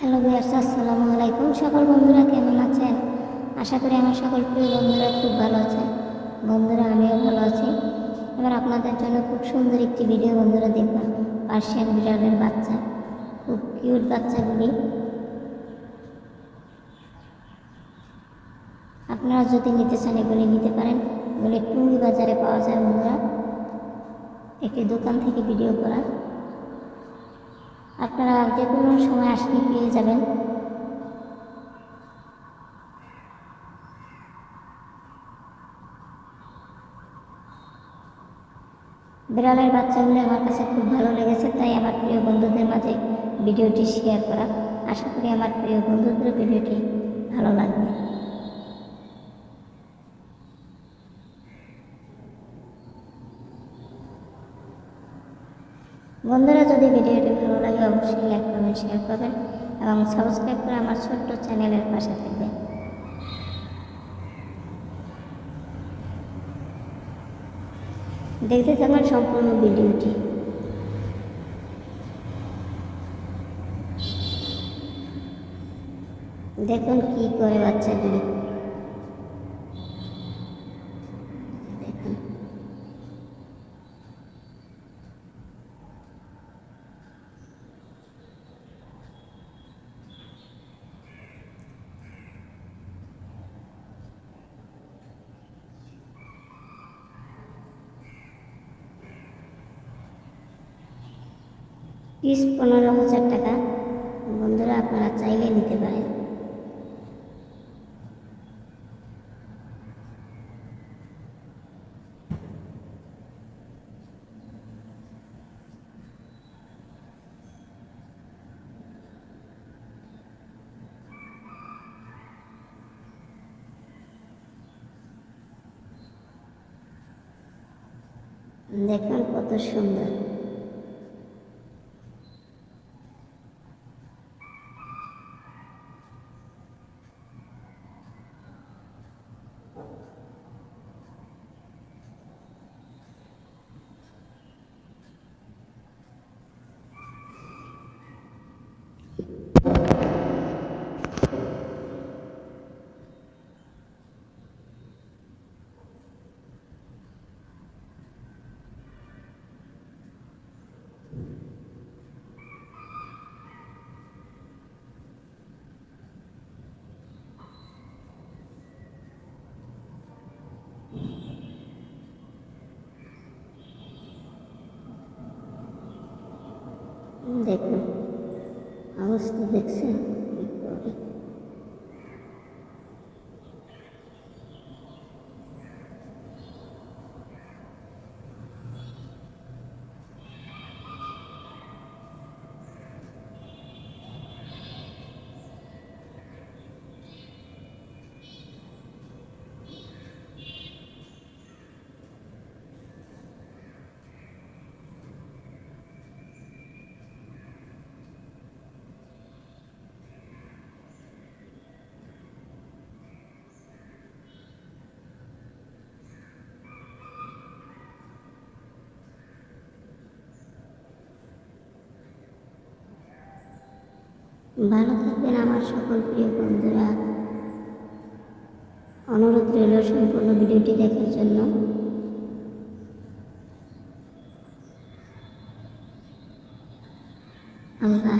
Hello viewers আসসালামু আলাইকুম। সকল বন্ধুরা কেমন আছেন? আশা করি আমার সকল প্রিয় বন্ধুরা খুব ভালো আছেন। বন্ধুরা, আমিও ভালো আছি। এবার আপনাদের জন্য খুব সুন্দর একটি ভিডিও বন্ধুরা দেখবেন পার্সিয়ান বিড়ালের বাচ্চা। খুব কিউট বাচ্চাগুলি। আপনারা যদি নিতে চান, এগুলি নিতে পারেন। এগুলি টুঙ্গি বাজারে পাওয়া যায় বন্ধুরা। একটি দোকান থেকে ভিডিও করা। আপনারা যে কোনো সময় আসলে পেয়ে যাবেন। বিড়ালের বাচ্চাগুলো আমার কাছে খুব ভালো লেগেছে, তাই আমার প্রিয় বন্ধুদের মাঝে ভিডিওটি শেয়ার করা। আশা করি আমার প্রিয় বন্ধুদের ভিডিওটি ভালো লাগবে। বন্ধুরা, যদি ভিডিওটি ভালো লাগে, অবশ্যই লাইক করবেন শেয়ার করবেন এবং সাবস্ক্রাইব করে আমার ছোট্ট চ্যানেলের পাশে থাকবেন। দেখতে থাকুন সম্পূর্ণ ভিডিওটি। দেখুন কি করে বাচ্চাগুলি দেখুন পিস পনেরো হাজার টাকা। বন্ধুরা আপনারা চাইলে নিতে পারেন। দেখুন কত সুন্দর। দেখুন অবস্থা দেখছেন। ভালো থাকবেন আমার সকল প্রিয় বন্ধুরা। অনুরোধ রইল সম্পূর্ণ ভিডিওটি দেখার জন্য। আল্লাহ